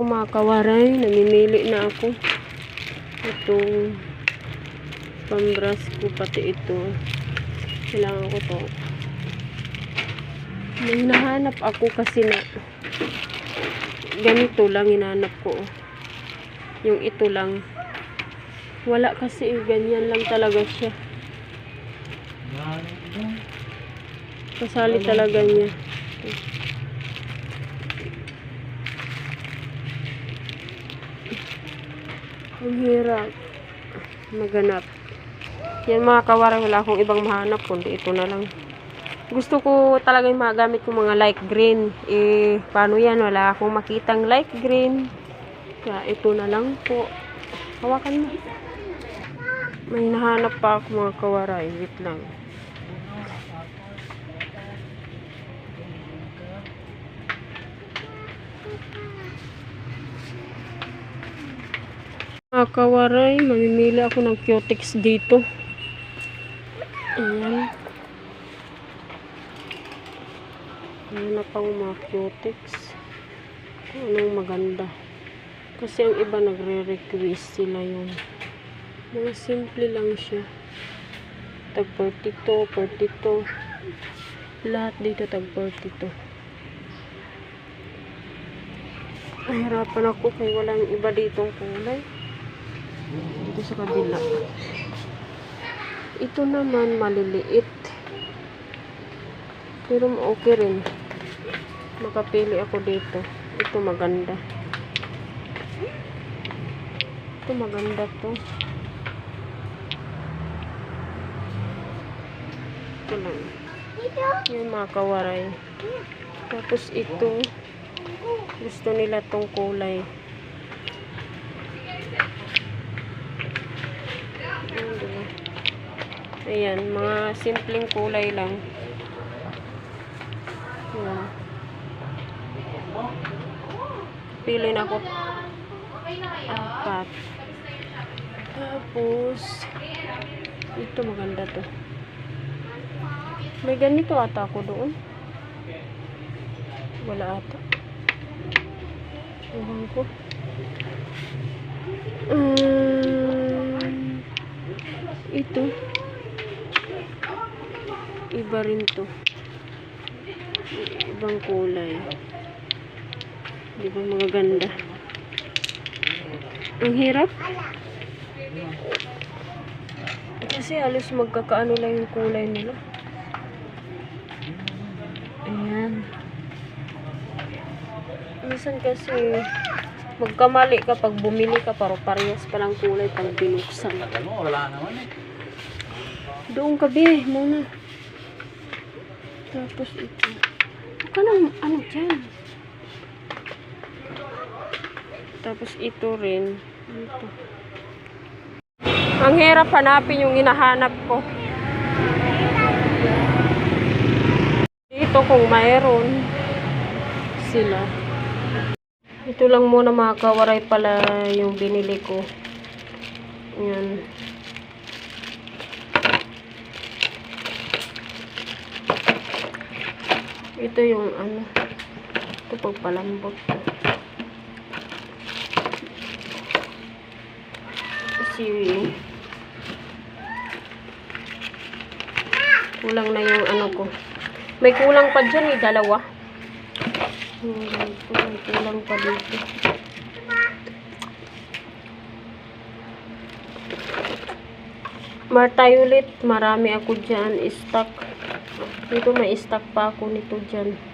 Kumakawaray, namimili na ako. Itong pambras ko, pati ito. Kailangan ko to. May hinahanap ako kasi na ganito lang hinahanap ko. Yung ito lang. Wala kasi ganyan lang talaga siya. Kasali talaga niya. Ang hirap maganap. Yan mga kawaray, wala akong ibang mahanap kundi ito na lang. Gusto ko talaga yung magamit yung mga light green. Eh, paano yan? Wala akong makitang light green. Kaya ito na lang po. Hawakan mo. May nahanap pa ako mga kawaray. Wait lang. Mga mamimili ako ng cutex dito. Ayan. Ayan na pang mga cutex. Kung anong maganda. Kasi ang iba nagre-request sila yun. Mga simple lang siya. Tag 42, 42. Lahat dito tag 42. Nahirapan ako kaya walang iba ditong kulay. Dito sa kabila. Ito naman maliliit. Pero okay rin. Makapili ako dito. Ito maganda. Ito maganda to. Ito lang. Yung mga kawaray. Tapos ito. Gusto nila tong kulay. Ayan, diba? Ayan, mga simpleng kulay lang. Ayan. Pili na ako. Apat. Tapos, ito maganda to. May ganito ata ako doon. Wala ata. Ewan ko. Um, ito. Iba rin to. Ibang kulay. Di ba mga ganda? Ang hirap. Kasi halos magkakaano lang yung kulay nila. Ayan. Minsan kasi magkamali ka pag bumili ka pero parehas pa lang kulay pag binuksan. Wala naman eh. Doon ka be, muna. Tapos ito. Ka nang, ano dyan. Tapos ito rin. Ito. Ang hirap hanapin yung hinahanap ko. Dito kung mayroon sila. Ito lang muna mga kawaray pala yung binili ko. Yan. Ito yung ano. Ito pagpalambot. Kasi kulang na yung ano ko. May kulang pa dyan eh, dalawa. Hmm, kulang, kulang pa dito. Martayulit, marami ako dyan, stock. Dito may stock pa ako nito dyan.